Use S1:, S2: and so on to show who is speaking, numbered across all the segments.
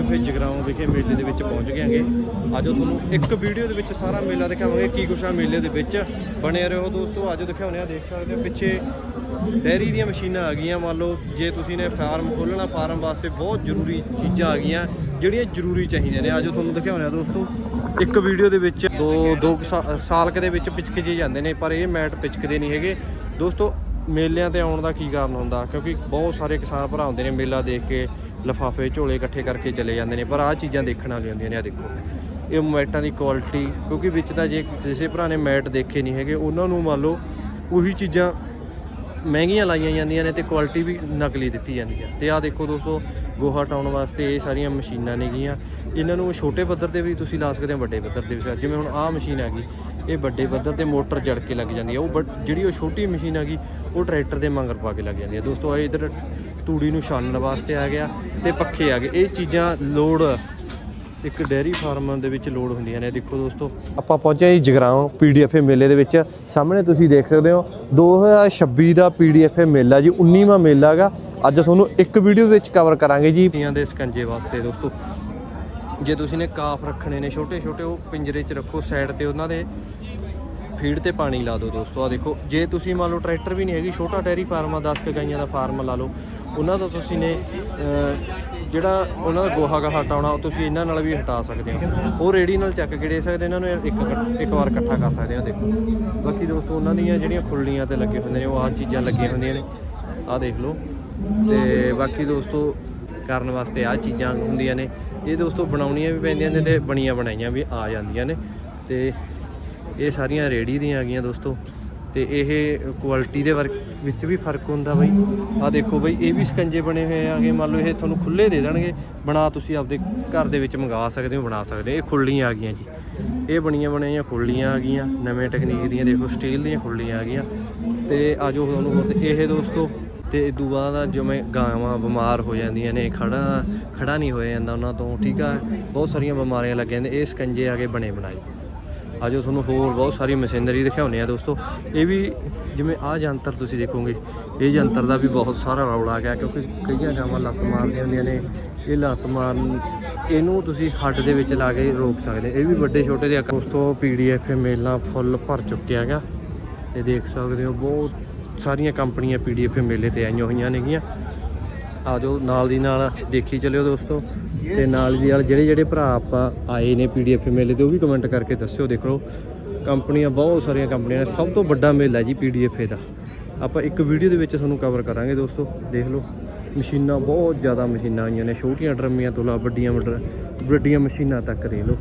S1: PDF Jagraon ਵਿਖੇ ਮੇਲੇ ਦੇ ਵਿੱਚ ਪਹੁੰਚ ਗਏ ਆਂਗੇ ਅੱਜ ਤੁਹਾਨੂੰ ਇੱਕ ਵੀਡੀਓ ਦੇ ਵਿੱਚ ਸਾਰਾ ਮੇਲਾ ਦਿਖਾਵਾਂਗੇ, ਕੀ ਕੁਛ ਆ ਮੇਲੇ ਦੇ ਵਿੱਚ। ਬਣੇ ਰਹੋ ਦੋਸਤੋ, ਅੱਜ ਦਿਖਾਉਂਦੇ ਆ ਦੇਖ ਸਕਦੇ ਹੋ, ਪਿੱਛੇ ਡੈਰੀ ਦੀਆਂ ਮਸ਼ੀਨਾਂ ਆ ਗਈਆਂ, ਮੰਨ ਲਓ, ਜੇ ਤੁਸੀਂ ਨੇ ਫਾਰਮ ਖੋਲਣਾ ਫਾਰਮ ਵਾਸਤੇ ਬਹੁਤ ਜ਼ਰੂਰੀ ਚੀਜ਼ਾਂ ਆ ਗਈਆਂ, ਜਿਹੜੀਆਂ ਜ਼ਰੂਰੀ ਚਾਹੀਦੀਆਂ ਨੇ। ਅੱਜ ਤੁਹਾਨੂੰ ਦਿਖਾਉਂਦੇ ਆ ਦੋਸਤੋ, ਇੱਕ ਵੀਡੀਓ ਦੇ ਵਿੱਚ ਦੋ ਦੋ ਕੁ ਸਾਲ ਕੁ ਦੇ ਵਿੱਚ ਪਿਚਕ ਜੇ ਜਾਂਦੇ ਨੇ, ਪਰ ਇਹ ਮੈਟ ਪਿਚਕਦੇ ਨਹੀਂ ਹੈਗੇ। ਦੋਸਤੋ ਮੇਲਿਆਂ ਤੇ ਆਉਣ ਦਾ ਕੀ ਕਾਰਨ ਹੁੰਦਾ? ਕਿਉਂਕਿ ਬਹੁਤ ਸਾਰੇ ਕਿਸਾਨ ਭਰਾ ਹੁੰਦੇ ਨੇ ਮੇਲਾ ਦੇਖ ਕੇ ਲਫਾਫੇ, ਝੋਲੇ ਇਕੱਠੇ ਕਰਕੇ ਚਲੇ ਜਾਂਦੇ ਨੇ, ਪਰ ਆਹ ਚੀਜ਼ਾਂ ਦੇਖਣ ਵਾਲੀਆਂ ਹੁੰਦੀਆਂ ਨੇ ਆ ਦੇਖੋ। ਇਹ ਮੈਟਾਂ ਦੀ ਕੁਆਲਿਟੀ, ਕਿਉਂਕਿ ਵਿੱਚ ਤਾਂ ਜੇ ਕਿਸੇ ਭਰਾ ਨੇ ਮੈਟ ਦੇਖੇ ਨਹੀਂ ਹੈਗੇ, ਉਹਨਾਂ ਨੂੰ ਮੰਨ ਲਓ ਉਹੀ ਚੀਜ਼ਾਂ ਮਹਿੰਗੀਆਂ ਲਾਈਆਂ ਜਾਂਦੀਆਂ ਨੇ ਤੇ ਕੁਆਲਿਟੀ ਵੀ ਨਕਲੀ ਦਿੱਤੀ ਜਾਂਦੀ ਹੈ ਤੇ ਆਹ ਦੇਖੋ ਦੋਸਤੋ, ਗੋਹਾ ਟਾਉਣ ਵਾਸਤੇ ਇਹ ਸਾਰੀਆਂ ਮਸ਼ੀਨਾਂ ਨੇਗੀਆਂ। ਇਹਨਾਂ ਨੂੰ ਛੋਟੇ ਪੱਧਰ ਤੇ ਵੀ ਤੁਸੀਂ ਲਾ ਸਕਦੇ ਹੋ, ਵੱਡੇ ਪੱਧਰ ਤੇ ਵੀ ਜਿਵੇਂ ਹੁਣ ਆਹ ਮਸ਼ੀਨ ਹੈਗੀ ਇਹ ਵੱਡੇ ਪੱਧਰ ਤੇ ਮੋਟਰ ਜੜ ਕੇ ਲੱਗ ਜਾਂਦੀ ਹੈ ਉਹ ਵੱਡ- ਜਿਹੜੀ ਉਹ ਛੋਟੀ ਮਸ਼ੀਨ ਹੈਗੀ ਉਹ ਟਰੈਕਟਰ ਦੇ ਮੰਗਰ ਪਾ ਕੇ ਲੱਗ ਜਾਂਦੀ ਹੈ ਦੋਸਤੋ ਆ ਇਧਰ ਤੂੜੀ ਨੂੰ ਛਾਣਨ ਵਾਸਤੇ ਆ ਗਿਆ ਤੇ ਪੱਖੇ ਆ ਗਏ। ਇਹ ਚੀਜ਼ਾਂ ਲੋਡ ਇੱਕ ਡੇਅਰੀ ਫਾਰਮ ਦੇ ਵਿੱਚ ਲੋਡ ਹੁੰਦੀਆਂ ਨੇ। ਦੇਖੋ ਦੋਸਤੋ, ਆਪਾਂ ਪਹੁੰਚੇ ਜੀ ਜਗਰਾਉਂ ਪੀਡੀਐਫ ਮੇਲੇ ਦੇ ਵਿੱਚ। ਸਾਹਮਣੇ ਤੁਸੀਂ ਦੇਖ ਸਕਦੇ ਹੋ 2026 ਦਾ ਪੀਡੀਐਫ ਮੇਲਾ ਜੀ 19ਵਾਂ ਮੇਲਾ ਹੈਗਾ ਅੱਜ ਤੁਹਾਨੂੰ ਇੱਕ ਵੀਡੀਓ ਵਿੱਚ ਕਵਰ ਕਰਾਂਗੇ ਜੀ। ਪੀਆਂ ਦੇ ਸਕੰਜੇ ਵਾਸਤੇ ਦੋਸਤੋ। ਜੇ ਤੁਸੀਂ ਨੇ ਕਾਫ ਰੱਖਣੇ ਨੇ, ਛੋਟੇ ਛੋਟੇ ਉਹ ਪਿੰਜਰੇ 'ਚ ਰੱਖੋ ਸਾਈਡ ਤੇ ਉਹਨਾਂ ਦੇ। ਫੀਡ ਤੇ ਪਾਣੀ ਲਾ ਦਿਓ ਦੋਸਤੋ ਆ ਦੇਖੋ। ਜੇ ਤੁਸੀਂ ਮੰਨ ਲਓ ਟਰੈਕਟਰ ਵੀ ਨਹੀਂ ਹੈਗੀ, ਛੋਟਾ ਡੈਰੀ ਫਾਰਮ ਆ 10 ਗਾਈਆਂ ਦਾ ਫਾਰਮ ਲਾ ਲਓ। ਉਹਨਾਂ ਦਾ ਤੁਸੀਂ ਨੇ ਜਿਹੜਾ ਉਹਨਾਂ ਦਾ ਗੋਹਾ ਗਾ ਹਟਾਉਣਾ, ਉਹ ਤੁਸੀਂ ਇਹਨਾਂ ਨਾਲ ਵੀ ਹਟਾ ਸਕਦੇ ਹੋ। ਉਹ ਰੇੜੀ ਨਾਲ ਚੱਕ ਕੇ ਦੇ ਸਕਦੇ, ਇਹਨਾਂ ਨੂੰ ਇੱਕ ਇੱਕ ਵਾਰ ਇਕੱਠਾ ਕਰ ਸਕਦੇ ਹੋ, ਦੇਖੋ। ਬਾਕੀ ਦੋਸਤੋ, ਉਹਨਾਂ ਦੀਆਂ ਜਿਹੜੀਆਂ ਖੁੱਲੀਆਂ ਤੇ ਲੱਗੇ ਹੁੰਦੇ ਨੇ, ਉਹ ਆਹ ਚੀਜ਼ਾਂ ਲੱਗੀਆਂ ਹੁੰਦੀਆਂ ਨੇ। ਆਹ ਦੇਖ ਲਓ। ਤੇ ਬਾਕੀ ਦੋਸਤੋ ਕਰਨ ਵਾਸਤੇ ਆਹ ਚੀਜ਼ਾਂ ਹੁੰਦੀਆਂ ਨੇ। ਇਹ ਦੋਸਤੋ ਬਣਾਉਣੀਆਂ ਵੀ ਪੈਂਦੀਆਂ ਨੇ ਤੇ ਬਣੀਆਂ ਬਣਾਈਆਂ ਵੀ ਆ ਜਾਂਦੀਆਂ ਨੇ। ਤੇ ਇਹ ਸਾਰੀਆਂ ਰੇੜੀ ਦੀਆਂ ਆ ਗਈਆਂ ਦੋਸਤੋ। ਤੇ ਇਹ ਕੁਆਲਿਟੀ ਦੇ ਵਰਕ ਵਿੱਚ ਵੀ ਫ਼ਰਕ ਹੁੰਦਾ ਬਾਈ। ਆ ਦੇਖੋ ਬਾਈ, ਇਹ ਵੀ ਸਕੰਜੇ ਬਣੇ ਹੋਏ ਆਗੇ ਮੰਨ ਲਓ ਇਹ ਤੁਹਾਨੂੰ ਖੁੱਲੇ ਦੇ ਦੇਣਗੇ। ਬਣਾ ਤੁਸੀਂ ਆਪਦੇ ਘਰ ਦੇ ਵਿੱਚ ਮੰਗਾ ਸਕਦੇ ਹੋ, ਬਣਾ ਸਕਦੇ ਹੋ। ਇਹ ਖੁੱਲੀਆਂ ਆ ਗਈਆਂ ਜੀ। ਇਹ ਬਣੀਆਂ ਬਣਾਈਆਂ ਖੁੱਲੀਆਂ ਆ ਗਈਆਂ। ਨਵੇਂ ਟੈਕਨੀਕ ਦੀਆਂ ਦੇਖੋ ਸਟੀਲ ਦੀਆਂ ਖੁੱਲੀਆਂ ਆ ਗਈਆਂ। ਤੇ ਆਜੋ ਤੁਹਾਨੂੰ ਹੋਰ ਇਹ ਦੋਸਤੋ ਤੇ ਤੋਂ ਬਾਅਦ ਜਿਵੇਂ ਗਾਵਾਂ ਬਿਮਾਰ ਹੋ ਜਾਂਦੀਆਂ ਨੇ, ਖੜਾ ਖੜਾ ਨਹੀਂ ਹੋਇਆ ਜਾਂਦਾ ਉਹਨਾਂ ਤੋਂ, ਠੀਕ ਆ? ਬਹੁਤ ਸਾਰੀਆਂ ਬਿਮਾਰੀਆਂ ਲੱਗ ਜਾਂਦੀਆਂ ਇਹ ਸਕੰਜੇ ਆ ਕੇ ਬਣੇ ਬਣਾਏ। ਆਜੋ ਤੁਹਾਨੂੰ ਹੋਰ ਬਹੁਤ ਸਾਰੀ ਮਸ਼ੀਨਰੀ ਦਿਖਾਉਨੇ ਆ ਦੋਸਤੋ। ਇਹ ਵੀ ਜਿਵੇਂ ਆਹ ਯੰਤਰ ਤੁਸੀਂ ਦੇਖੋਗੇ, ਇਹ ਯੰਤਰ ਦਾ ਵੀ ਬਹੁਤ ਸਾਰਾ ਰੌਲਾ ਆ ਗਿਆ ਕਿਉਂਕਿ ਕਈਆਂ ਗਾਵਾਂ ਲੱਤ ਮਾਰਦੀਆਂ ਹੁੰਦੀਆਂ ਨੇ, ਇਹ ਲੱਤ ਮਾਰਨ, ਇਹਨੂੰ ਤੁਸੀਂ ਹੱਡ ਦੇ ਵਿੱਚ ਲਾ ਕੇ ਰੋਕ ਸਕਦੇ, ਇਹ ਵੀ ਵੱਡੇ ਛੋਟੇ ਦੇ ਆਕਾਰ ਦੋਸਤੋ ਪੀਡੀਐਫ ਮੇਲਾ ਫੁੱਲ ਭਰ ਚੁੱਕਿਆ ਹੈਗਾ, ਤੇ ਦੇਖ ਸਕਦੇ ਹੋ, ਬਹੁਤ ਸਾਰੀਆਂ ਕੰਪਨੀਆਂ ਪੀਡੀਐਫ ਮੇਲੇ ਤੇ ਆਈਆਂ ਹੋਈਆਂ ਨੇਗੀਆਂ। ਆਜੋ, ਨਾਲ ਦੀ ਨਾਲ ਦੇਖੀ ਚੱਲਿਓ ਦੋਸਤੋ। ਤੇ ਨਾਲ ਦੀ ਨਾਲ ਜਿਹੜੇ ਜਿਹੜੇ ਭਰਾ ਆਪਾਂ ਆਏ ਨੇ ਪੀਡੀਐਫ ਮੇਲੇ ਤੇ, ਉਹ ਵੀ ਕਮੈਂਟ ਕਰਕੇ ਦੱਸਿਓ, ਦੇਖ। ਲਓ ਕੰਪਨੀਆਂ, ਬਹੁਤ ਸਾਰੀਆਂ ਕੰਪਨੀਆਂ ਨੇ। ਸਭ ਤੋਂ ਵੱਡਾ ਮੇਲਾ ਜੀ ਪੀਡੀਐਫ ਦਾ। ਆਪਾਂ ਇੱਕ ਵੀਡੀਓ ਦੇ ਵਿੱਚ ਤੁਹਾਨੂੰ ਕਵਰ ਕਰਾਂਗੇ ਦੋਸਤੋ। ਦੇਖ ਲਓ। ਮਸ਼ੀਨਾਂ, ਬਹੁਤ ਜ਼ਿਆਦਾ ਮਸ਼ੀਨਾਂ ਆਈਆਂ ਨੇ। ਛੋਟੀਆਂ ਡਰਮੀਆਂ ਤੋਂ ਲਾ ਵੱਡੀਆਂ ਮੋਟਰ ਵੱਡੀਆਂ ਮਸ਼ੀਨਾਂ ਤੱਕ ਦੇ ਲਓ।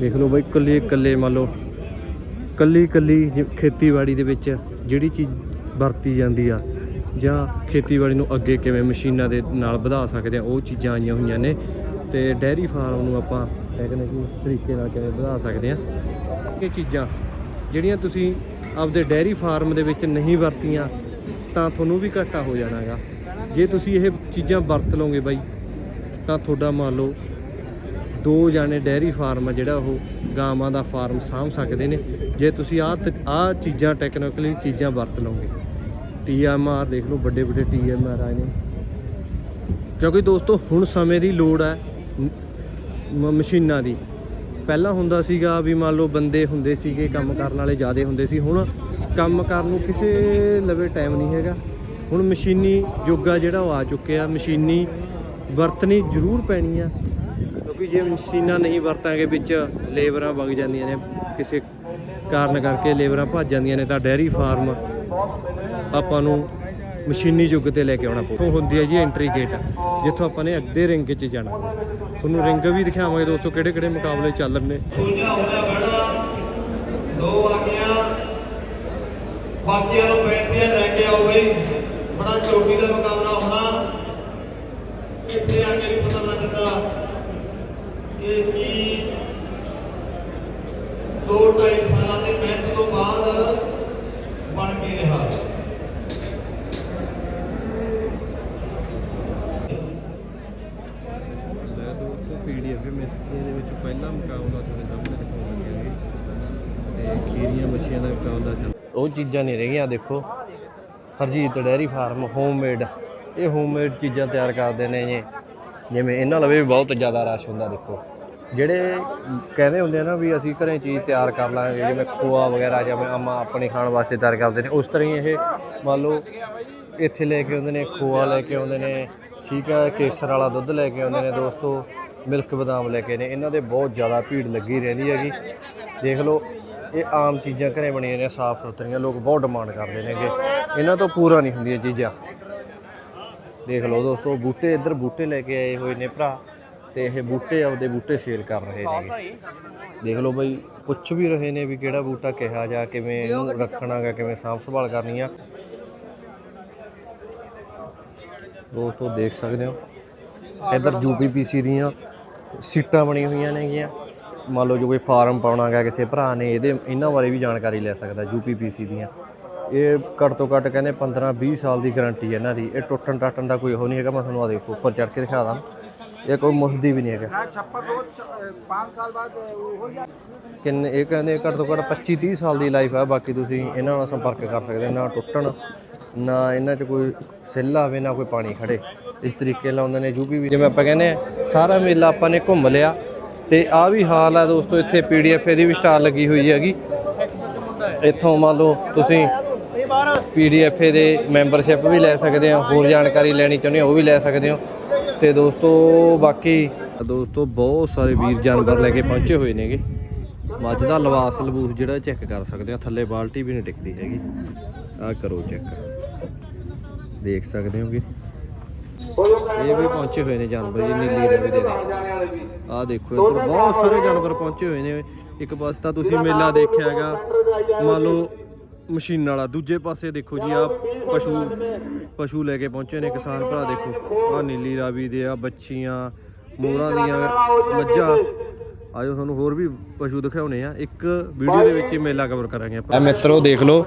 S1: ਦੇਖ ਲਓ ਬਈ, ਇਕੱਲੇ ਇਕੱਲੇ ਮੰਨ ਲਓ। ਕੱਲੀ ਕੱਲੀ ਜਿ- ਖੇਤੀਬਾੜੀ ਦੇ ਵਿੱਚ ਜਿਹੜੀ ਚੀਜ਼ ਵਰਤੀ ਜਾਂਦੀ ਆ ਜਾਂ ਖੇਤੀਬਾੜੀ ਨੂੰ ਅੱਗੇ ਕਿਵੇਂ ਮਸ਼ੀਨਾਂ ਦੇ ਨਾਲ ਵਧਾ ਸਕਦੇ ਆ, ਉਹ ਚੀਜ਼ਾਂ ਆਈਆਂ ਹੋਈਆਂ ਨੇ ਤੇ ਡੈਰੀ ਫਾਰਮ ਨੂੰ ਆਪਾਂ ਟੈਕਨੀਕੀ ਤਰੀਕੇ ਨਾਲ ਕਿਵੇਂ ਵਧਾ ਸਕਦੇ ਆ। ਇਹ ਚੀਜ਼ਾਂ ਜਿਹੜੀਆਂ ਤੁਸੀਂ ਆਪਦੇ ਡੈਰੀ ਫਾਰਮ ਦੇ ਵਿੱਚ ਨਹੀਂ ਵਰਤੀਆਂ, ਤਾਂ ਤੁਹਾਨੂੰ ਵੀ ਘਾਟਾ ਹੋ ਜਾਣਾਗਾ। ਜੇ ਤੁਸੀਂ ਇਹ ਚੀਜ਼ਾਂ ਵਰਤ ਲਓਗੇ ਬਾਈ, ਤਾਂ ਤੁਹਾਡਾ ਮੰਨ ਲਓ ਦੋ ਜਾਣੇ ਡੈਰੀ ਫਾਰਮ ਆ ਜਿਹੜਾ ਉਹ ਗਾਵਾਂ ਦਾ ਫਾਰਮ ਸਾਂਭ ਸਕਦੇ ਨੇ। ਜੇ ਤੁਸੀਂ ਆਹ ਤ- ਆਹ ਚੀਜ਼ਾਂ ਟੈਕਨੀਕਲੀ ਚੀਜ਼ਾਂ ਵਰਤ ਲਓਗੇ। ਟੀਐਮਆਰ ਦੇਖ ਲਓ, ਵੱਡੇ ਵੱਡੇ ਟੀਐਮਆਰ ਆਏ ਨੇ। ਕਿਉਂਕਿ ਦੋਸਤੋ, ਹੁਣ ਸਮੇਂ ਦੀ ਲੋੜ ਹੈ ਮ- ਮਸ਼ੀਨਾਂ ਦੀ। ਪਹਿਲਾਂ ਹੁੰਦਾ ਸੀਗਾ ਵੀ ਮੰਨ ਲਓ ਬੰਦੇ ਹੁੰਦੇ ਸੀਗੇ, ਕੰਮ ਕਰਨ ਵਾਲੇ ਜ਼ਿਆਦੇ ਹੁੰਦੇ ਸੀ। ਹੁਣ ਕੰਮ ਕਰਨ ਨੂੰ ਕਿਸੇ ਲਵੇ ਟਾਈਮ ਨਹੀਂ ਹੈਗਾ। ਹੁਣ ਮਸ਼ੀਨੀ ਯੁੱਗ ਆ ਜਿਹੜਾ ਉਹ ਆ ਚੁੱਕਿਆ। ਮਸ਼ੀਨੀ ਵਰਤਣੀ ਜ਼ਰੂਰ ਪੈਣੀ ਆ। ਕਿਉਂਕਿ ਜੇ ਮਸ਼ੀਨਾਂ ਨਹੀਂ ਵਰਤਾਂਗੇ ਵਿੱਚ, ਲੇਬਰਾਂ ਵਗ ਜਾਂਦੀਆਂ ਨੇ, ਕਿਸੇ ਕਾਰਨ ਕਰਕੇ ਲੇਬਰਾਂ ਭੱਜ ਜਾਂਦੀਆਂ ਨੇ ਤਾਂ ਡੈਰੀ ਫਾਰਮ ਆਪਾਂ ਨੂੰ ਮਸ਼ੀਨੀ ਯੁੱਗ ਤੇ ਲੈ ਕੇ ਆਉਣਾ ਪਊ। ਉਹ ਹੁੰਦੀ ਹੈ ਜੀ ਐਂਟਰੀ ਗੇਟ ਜਿੱਥੋਂ ਆਪਾਂ ਨੇ ਅੱਧੇ ਰਿੰਗ 'ਚ ਜਾਣਾ। ਤੁਹਾਨੂੰ ਰਿੰਗ ਵੀ ਦਿਖਾਵਾਂਗੇ ਦੋਸਤੋ ਕਿਹੜੇ ਕਿਹੜੇ ਮੁਕਾਬਲੇ ਚੱਲ ਰਹੇ ਨੇ
S2: ਸੋਈਆਂ ਹੋਇਆ ਬੜਾ ਦੋ ਆ ਗਈਆਂ। ਬਾਕੀਆਂ ਨੂੰ ਬੇਨਤੀਆਂ ਲੈ ਕੇ ਆਓ ਬਈ। ਬੜਾ ਚੋਟੀ ਦਾ ਮੁਕਾਬਲਾ ਹੋਣਾ ਇੱਥੇ ਆ ਕੇ ਵੀ ਪਤਾ ਲੱਗਦਾ ਕਿ ਕੀ ਦੋ ਢਾਈ ਸਾਲਾਂ ਦੀ ਮਿਹਨਤ ਤੋਂ ਬਾਅਦ ਬਣ ਕੇ ਰਿਹਾ
S1: ਲੈ ਦੋਸਤੋ ਪੀਡੀਐਫ ਮੇਲੇ ਦੇ ਵਿੱਚ ਪਹਿਲਾ ਮੁਕਾਬਲਾ ਤੁਹਾਡੇ ਸਾਹਮਣੇ ਦਿਖਾਉਣ ਲੱਗੇ ਤੇ ਖੀਰੀਆਂ ਮੱਛੀਆਂ ਦਾ ਮੁਕਾਬਲਾ ਚੱਲ ਉਹ ਚੀਜ਼ਾਂ ਨਹੀਂ ਰਹੀਆਂ ਦੇਖੋ। ਹਰਜੀਤ ਡੈਰੀ ਫਾਰਮ ਹੋਮਮੇਡ ਇਹ ਹੋਮਮੇਡ ਚੀਜ਼ਾਂ ਤਿਆਰ ਕਰਦੇ ਨੇ ਜੀ। ਜਿਵੇਂ ਇਹਨਾਂ ਲਵੇ ਵੀ ਬਹੁਤ ਜ਼ਿਆਦਾ ਰਸ਼ ਹੁੰਦਾ, ਦੇਖੋ। ਜਿਹੜੇ ਕਹਿੰਦੇ ਹੁੰਦੇ ਆ ਨਾ ਵੀ ਅਸੀਂ ਘਰੇ ਚੀਜ਼ ਤਿਆਰ ਕਰ ਲਾਂਗੇ, ਜਿਵੇਂ ਖੋਆ ਵਗੈਰਾ, ਜਿਵੇਂ ਆਮਾ ਆਪਣੇ ਖਾਣ ਵਾਸਤੇ ਤਿਆਰ ਕਰਦੇ ਨੇ, ਉਸ ਤਰ੍ਹਾਂ ਹੀ ਇਹ ਮੰਨ ਲਓ ਇੱਥੇ ਲੈ ਕੇ ਆਉਂਦੇ ਨੇ, ਖੋਆ ਲੈ ਕੇ ਆਉਂਦੇ ਨੇ, ਠੀਕ ਹੈ ਕੇਸਰ ਵਾਲਾ ਦੁੱਧ ਲੈ ਕੇ ਆਉਂਦੇ ਨੇ, ਦੋਸਤੋ, ਮਿਲਕ ਬਦਾਮ ਲੈ ਕੇ ਨੇ। ਇਹਨਾਂ ਦੇ ਬਹੁਤ ਜ਼ਿਆਦਾ ਭੀੜ ਲੱਗੀ ਰਹਿੰਦੀ ਹੈਗੀ। ਦੇਖ ਲਓ ਇਹ ਆਮ ਚੀਜ਼ਾਂ ਘਰੇ ਬਣੀਆਂ ਨੇ, ਸਾਫ਼ ਸੁਥਰੀਆਂ, ਲੋਕ ਬਹੁਤ ਡਿਮਾਂਡ ਕਰਦੇ ਨੇਗੇ। ਇਹਨਾਂ ਤੋਂ ਪੂਰਾ ਨਹੀਂ ਹੁੰਦੀਆਂ ਚੀਜ਼ਾਂ। ਦੇਖ ਲਓ ਦੋਸਤੋ, ਬੂਟੇ ਇੱਧਰ ਬੂਟੇ ਲੈ ਕੇ ਆਏ ਹੋਏ ਨੇ ਭਰਾ, ਤੇ ਇਹ ਬੂਟੇ ਆਪਦੇ ਬੂਟੇ ਸੇਲ ਕਰ ਰਹੇ ਨੇਗੇ। ਦੇਖ ਲਓ ਬਈ, ਪੁੱਛ ਵੀ ਰਹੇ ਨੇ ਵੀ ਕਿਹੜਾ ਬੂਟਾ ਕਿਹਾ ਜਾ, ਕਿਵੇਂ ਇਹਨੂੰ ਰੱਖਣਾਗਾ, ਕਿਵੇਂ ਸਾਂਭ ਸੰਭਾਲ ਕਰਨੀ ਆ। ਦੋਸਤੋ, ਦੇਖ ਸਕਦੇ ਹੋ, ਇੱਧਰ ਯੂਪੀਪੀਸੀ ਦੀਆਂ ਸੀਟਾਂ ਬਣੀ ਹੋਈਆਂ ਨੇਗੀਆਂ। ਮੰਨ ਲਓ ਜੋ ਕੋਈ ਫਾਰਮ ਪਾਉਣਾ ਪਾਉਣਾਗਾ ਕਿਸੇ ਭਰਾ ਨੇ ਇਹਦੇ ਇਹਨਾਂ ਬਾਰੇ ਵੀ ਜਾਣਕਾਰੀ ਲੈ ਸਕਦਾ ਯੂਪੀਪੀਸੀ ਦੀਆਂ। ਇਹ ਘੱਟ ਤੋਂ ਘੱਟ ਕਹਿੰਦੇ 15 20 ਸਾਲ ਦੀ ਗਾਰੰਟੀ ਹੈ ਇਹਨਾਂ ਦੀ। ਇਹ ਟੁੱਟਣ ਟਾਟਣ ਦਾ ਕੋਈ ਉਹ ਨਹੀਂ ਹੈਗਾ ਮੈਂ ਤੁਹਾਨੂੰ ਆ ਦੇਖੋ ਉੱਪਰ ਚੜ੍ਹ ਕੇ ਦਿਖਾ ਦਾਂ। ਇਹ ਕੋਈ ਮੁਸਦੀ ਵੀ ਨਹੀਂ ਹੈਗਾ।
S3: ਨਾ
S1: ਕਿੰਨੇ ਇਹ ਕਹਿੰਦੇ ਘੱਟ ਤੋਂ ਘੱਟ 25 30 ਸਾਲ ਦੀ ਲਾਈਫ ਹੈ ਬਾਕੀ ਤੁਸੀਂ ਇਹਨਾਂ ਨਾਲ ਸੰਪਰਕ ਕਰ ਸਕਦੇ ਨਾ ਟੁੱਟਣ ਨਾ ਇਹਨਾਂ 'ਚ ਕੋਈ ਸਿੱਲ ਆਵੇ ਨਾ ਕੋਈ ਪਾਣੀ ਖੜੇ ਇਸ ਤਰੀਕੇ ਨਾਲ ਉਹਨਾਂ ਨੇ ਯੂਪੀ ਵੀ ਜਿਵੇਂ ਆਪਾਂ ਕਹਿੰਦੇ ਸਾਰਾ ਮੇਲਾ ਆਪਾਂ ਨੇ ਘੁੰਮ ਲਿਆ। ਤੇ ਆ ਵੀ ਹਾਲ ਆ ਦੋਸਤੋ, ਇੱਥੇ ਪੀਡੀਐਫ ਦੀ ਵੀ ਸਟਾਰ ਲੱਗੀ ਹੋਈ ਹੈਗੀ। ਇੱਥੋਂ ਮੰਨ ਲਓ ਤੁਸੀਂ ਪੀਡੀਐਫ ਦੇ ਮੈਂਬਰਸ਼ਿਪ ਵੀ ਲੈ ਸਕਦੇ ਹੋ, ਹੋਰ ਜਾਣਕਾਰੀ ਲੈਣੀ ਚਾਹੁੰਦੇ ਹੋ ਉਹ ਵੀ ਲੈ ਸਕਦੇ ਹੋ। ਤੇ ਦੋਸਤੋ, ਬਾਕੀ ਦੋਸਤੋ, ਬਹੁਤ ਸਾਰੇ ਵੀਰ ਜਾਨਵਰ ਲੈ ਕੇ ਪਹੁੰਚੇ ਹੋਏ ਨੇਗੇ। ਮੱਝ ਦਾ ਲਵਾਸ ਲਬੂਸ ਜਿਹੜਾ ਚੈੱਕ ਕਰ ਸਕਦੇ ਆ ਥੱਲੇ ਬਾਲਟੀ ਵੀ ਨਹੀਂ ਟਿਕਦੀ ਹੈਗੀ। ਆਹ ਕਰੋ ਚੈੱਕ ਦੇਖ ਸਕਦੇ ਹੋਗੇ? ਇਹ ਵੀ ਪਹੁੰਚੇ ਹੋਏ ਨੇ ਜਾਨਵਰ ਜੀ ਨੀਲੀ ਰਵੀ ਦੇ ਦੇ ਆਹ ਦੇਖੋ ਇੱਧਰ ਬਹੁਤ ਸਾਰੇ ਜਾਨਵਰ ਪਹੁੰਚੇ ਹੋਏ ਨੇ। ਇੱਕ ਪਾਸੇ ਤਾਂ ਤੁਸੀਂ ਮੇਲਾ ਦੇਖਿਆ ਹੈਗਾ ਮੰਨ ਲਓ ਮਸ਼ੀਨ ਵਾਲਾ। ਦੂਜੇ ਪਾਸੇ ਦੇਖੋ ਜੀ ਆ ਪਸ਼ੂ ਪਸ਼ੂ ਲੈ ਕੇ ਪਹੁੰਚੇ ਨੇ ਕਿਸਾਨ ਭਰਾ ਦੇਖੋ। ਆ ਨੀਲੀ ਰਾਵੀ ਦੇ ਆ ਬੱਚੀਆਂ ਮੋਰਾਂ ਦੀਆਂ ਮੱਝਾਂ। ਆਜੋ ਤੁਹਾਨੂੰ ਹੋਰ ਵੀ ਪਸ਼ੂ ਦਿਖਾਉਣੇ ਆ। ਇੱਕ ਵੀਡੀਓ ਦੇ ਵਿੱਚ ਹੀ ਮੇਲਾ ਕਵਰ ਕਰਾਂਗੇ ਆਪਾਂ। ਮਿੱਤਰੋ ਦੇਖ ਲਓ।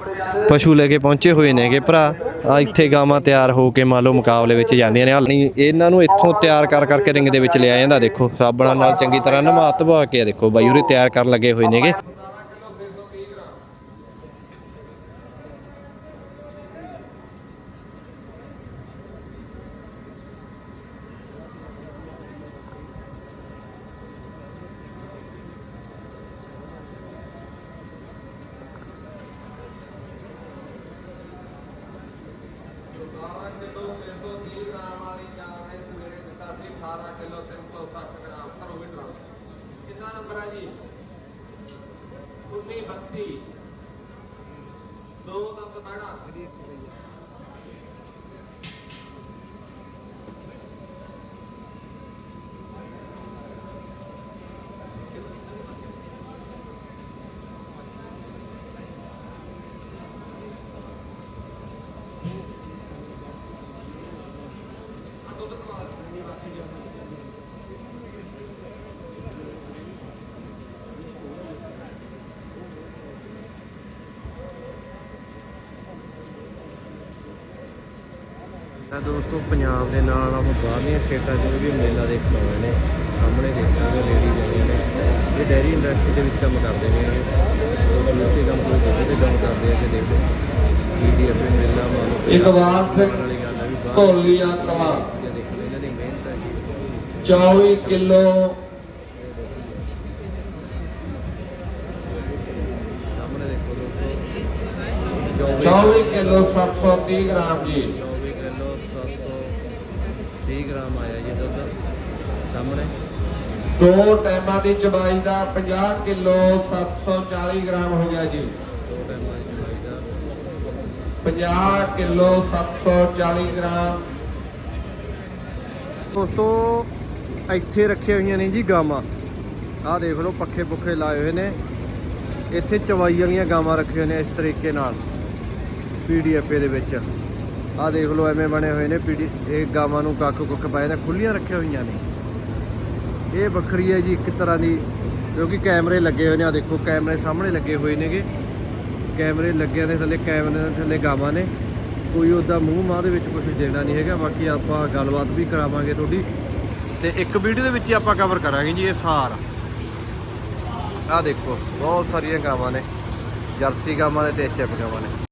S1: ਪਸ਼ੂ ਲੈ ਕੇ ਪਹੁੰਚੇ ਹੋਏ ਨੇਗੇ ਭਰਾ। ਆ ਇੱਥੇ ਗਾਵਾਂ ਤਿਆਰ ਹੋ ਕੇ ਮੰਨ ਲਓ ਮੁਕਾਬਲੇ ਵਿੱਚ ਜਾਂਦੀਆਂ ਨੇ। ਹਾਲ ਨਹੀਂ, ਇਹਨਾਂ ਨੂੰ ਇੱਥੋਂ ਤਿਆਰ ਕਰ ਕਰਕੇ ਰਿੰਗ ਦੇ ਵਿੱਚ ਲਿਆ ਜਾਂਦਾ, ਦੇਖੋ। ਸਾਬਣਾਂ ਨਾਲ ਚੰਗੀ ਤਰ੍ਹਾਂ ਨਵਾ ਧਵਾ ਕੇ ਆ, ਦੇਖੋ ਬਾਈ, ਉਰੇ ਤਿਆਰ ਕਰਨ ਲੱਗੇ ਹੋਏ ਨੇਗੇ।
S3: 1932 ਦੋ ਤੱਕ ਬਹਿਣਾ
S1: ਤਾਂ ਦੋਸਤੋ ਪੰਜਾਬ ਦੇ ਨਾਲ ਨਾਲ ਬਾਹਰਲੀਆਂ ਸਟੇਟਾਂ 'ਚ ਵੀ ਮੇਲਾ ਦੇਖਣ ਆਏ ਨੇ। ਸਾਹਮਣੇ ਦੇਖ ਸਕਦੇ ਹੋ ਲੇਡੀ ਜਾਂਦੀਆਂ ਨੇ ਇਹ ਡੈਰੀ ਇੰਡਸਟਰੀ ਦੇ ਵਿੱਚ ਕੰਮ ਕਰਦੇ ਨੇ ਇਹ। ਲੋਕੀ ਕੰਮ ਕੋਈ ਦੁੱਧ ਦੇ ਕੰਮ ਕਰਦੇ ਆ ਤੇ ਦੇਖੋ। ਪੀਡੀਐਫ ਮੇਲਾ ਮਾਨੋ
S3: ਇਕਬਾਲ ਸਿੰਘ ਢੋਲੀਆਂ ਕਮਾ।
S1: ਦੇਖੋ ਇਹਨਾਂ ਦੀ ਮਿਹਨਤ ਹੈ ਜੀ।
S3: 24 ਕਿਲੋ
S1: ਸਾਹਮਣੇ ਦੇਖੋ ਦੋਸਤੋ
S3: 24 ਕਿਲੋ 730 ਗ੍ਰਾਮ ਜੀ।
S1: 24 ਕਿਲੋ 730 ਗ੍ਰਾਮ ਆਇਆ ਜੀ ਦੁੱਧ ਸਾਹਮਣੇ।
S3: ਦੋ ਟਾਈਮਾਂ ਦੀ ਚਬਾਈ ਦਾ 50 ਕਿਲੋ 740 ਗ੍ਰਾਮ ਹੋ ਗਿਆ ਜੀ।
S1: ਦੋ ਟਾਈਮਾਂ ਦੀ ਚਵਾਈ ਦਾ।
S3: 50 ਕਿਲੋ 740 ਗ੍ਰਾਮ।
S1: ਦੋਸਤੋ ਇੱਥੇ ਰੱਖੀਆਂ ਹੋਈਆਂ ਨੇ ਜੀ ਗਾਵਾਂ। ਆਹ ਦੇਖ ਲਓ ਪੱਖੇ ਪੁੱਖੇ ਲਾਏ ਹੋਏ ਨੇ। ਇੱਥੇ ਚਵਾਈ ਵਾਲੀਆਂ ਗਾਵਾਂ ਰੱਖੀਆਂ ਨੇ ਇਸ ਤਰੀਕੇ ਨਾਲ ਪੀਡੀਐਫ ਦੇ ਵਿੱਚ। ਆਹ ਦੇਖ ਲਓ, ਐਵੇਂ ਬਣੇ ਹੋਏ ਨੇ ਪੀੜੀ, ਇਹ ਗਾਵਾਂ ਨੂੰ ਕੱਖ ਕੁੱਖ ਪਾਏ ਨੇ ਖੁੱਲੀਆਂ ਰੱਖੀਆਂ ਹੋਈਆਂ ਨੇ। ਇਹ ਵੱਖਰੀ ਹੈ ਜੀ, ਇੱਕ ਤਰ੍ਹਾਂ ਦੀ, ਕਿਉਂਕਿ ਕੈਮਰੇ ਲੱਗੇ ਹੋਏ ਨੇ ਆ ਦੇਖੋ, ਕੈਮਰੇ ਸਾਹਮਣੇ ਲੱਗੇ ਹੋਏ ਨੇਗੇ। ਕੈਮਰੇ ਲੱਗਿਆਂ ਦੇ ਥੱਲੇ, ਕੈਮਰੇ ਦੇ ਥੱਲੇ ਗਾਵਾਂ ਨੇ। ਕੋਈ ਉਹਦਾ ਮੂੰਹ ਮਾਂ ਦੇ ਵਿੱਚ ਕੁਝ ਦੇਣਾ ਨਹੀਂ ਹੈਗਾ। ਬਾਕੀ ਆਪਾਂ ਗੱਲਬਾਤ ਵੀ ਕਰਾਵਾਂਗੇ ਤੁਹਾਡੀ। ਤੇ ਇੱਕ ਵੀਡੀਓ ਦੇ ਵਿੱਚ ਆਪਾਂ ਕਵਰ ਕਰਾਂਗੇ ਜੀ, ਇਹ ਸਾਰ। ਆਹ ਦੇਖੋ, ਬਹੁਤ ਸਾਰੀਆਂ ਗਾਵਾਂ ਨੇ। ਜਰਸੀ ਗਾਵਾਂ ਨੇ ਤੇ ਐਚਐਫ ਗਾਵਾਂ ਨੇ।